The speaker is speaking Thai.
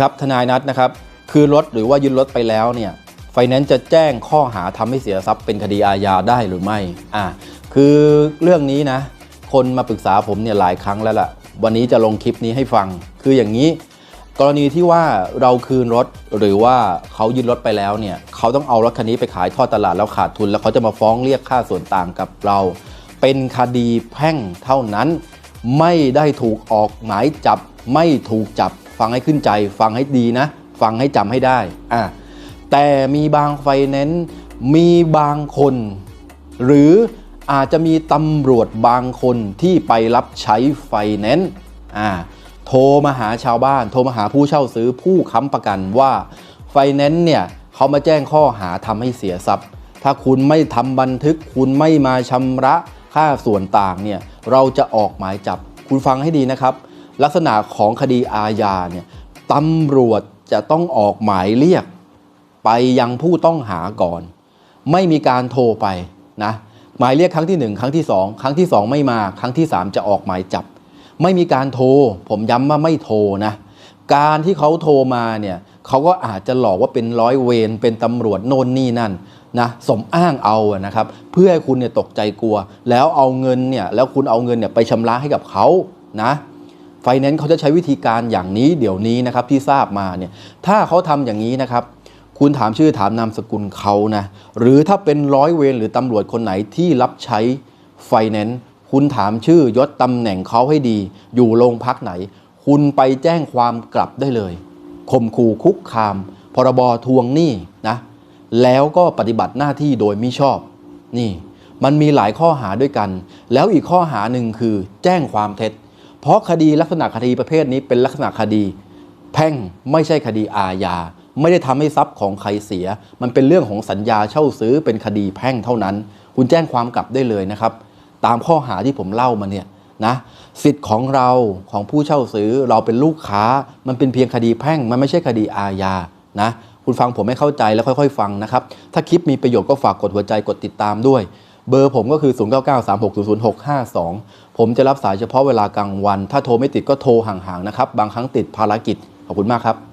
ครับทนายนัดนะครับคือรถหรือว่ายึดรถไปแล้วเนี่ยไฟแนนซ์จะแจ้งข้อหาทำให้เสียทรัพย์เป็นคดีอาญาได้หรือไม่อ่าคือเรื่องนี้นะ คนมาปรึกษาผมเนี่ยหลายครั้งแล้วล่ะ วันนี้จะลงคลิปนี้ให้ฟัง คืออย่างนี้ กรณีที่ว่าเราคืนรถหรือว่าเขายึดรถไปแล้วเนี่ยเขาต้องเอารถคันนี้ไปขายทอดตลาดแล้วขาดทุน แล้วเขาจะมาฟ้องเรียกค่าส่วนต่างกับเรา เป็นคดีแพ่งเท่านั้น ไม่ได้ถูกออกหมายจับไม่ถูกจับ ฟังให้ขึ้นใจ ฟังให้ดีนะ ฟังให้จำให้ได้อะแต่มีบางไฟแนนซ์มีบางคน หรืออาจจะมีตำรวจบางคนที่ไปรับใช้ไฟแนนซ์อ่าโทรมาหาชาวบ้าน โทรมาหาผู้เช่าซื้อผู้ค้ำประกันว่าไฟแนนซ์เนี่ยเขามาแจ้งข้อหาทำให้เสียทรัพย์ ถ้าคุณไม่ทำบันทึก คุณไม่มาชำระค่าส่วนต่างเนี่ยเราจะออกหมายจับ คุณฟังให้ดีนะครับ ลักษณะของคดีอาญาเนี่ยตำรวจจะต้องออกหมายเรียก ไปยังผู้ต้องหาก่อน ไม่มีการโทรไปนะหมายเรียกครั้งที่ 1 ครั้งที่ 2 ครั้งที่ 2 ไม่มา ครั้งที่ 3 จะออกหมายจับ ไม่มีการโทร ผมย้ำว่าไม่โทรนะการที่เขาโทรมาเนี่ยเขาก็อาจจะหลอกว่าเป็นร้อยเวรเป็นตำรวจโน่นนี่นั่นนะสมอ้างเอานะครับ เพื่อให้คุณเนี่ยตกใจกลัว แล้วเอาเงินเนี่ยแล้วคุณเอาเงินเนี่ยไปชำระให้กับเขานะ ไฟแนนซ์เขาจะใช้วิธีการอย่างนี้เดี๋ยวนี้นะครับที่ทราบมาเนี่ยถ้าเขาทำอย่างนี้นะครับคุณถามชื่อถามนามสกุลเขานะหรือถ้าเป็นร้อยเวรหรือตำรวจคนไหนที่รับใช้ไฟแนนซ์คุณถามชื่อยศตำแหน่งเขาให้ดี อยู่โรงพักไหน คุณไปแจ้งความกลับได้เลยข่มขู่คุกคาม พรบทวงหนี้นะแล้วก็ปฏิบัติหน้าที่โดยมิชอบ นี่ มันมีหลายข้อหาด้วยกัน แล้วอีกข้อหาหนึ่งคือแจ้งความเท็จ เพราะคดีลักษณะคดีประเภทนี้เป็นลักษณะคดี แพ่งไม่ใช่คดีอาญาไม่ได้ทำให้ทรัพย์ของใครเสีย มันเป็นเรื่องของสัญญาเช่าซื้อเป็นคดีแพ่งเท่านั้น คุณแจ้งความกลับได้เลยนะครับ ตามข้อหาที่ผมเล่ามาเนี่ยนะสิทธิ์ของเราของผู้เช่าซื้อเราเป็นลูกค้า มันเป็นเพียงคดีแพ่งมันไม่ใช่คดีอาญานะคุณฟังผมไม่เข้าใจแล้วค่อย ๆ ฟังนะครับ ถ้าคลิปมีประโยชน์ก็ฝากกดหัวใจกดติดตามด้วย เบอร์ผมก็คือ 0993600652 ผมจะรับสายเฉพาะเวลากลางวัน ถ้าโทรไม่ติดก็โทรห่างๆนะครับ บางครั้งติดภารกิจ ขอบคุณมากครับ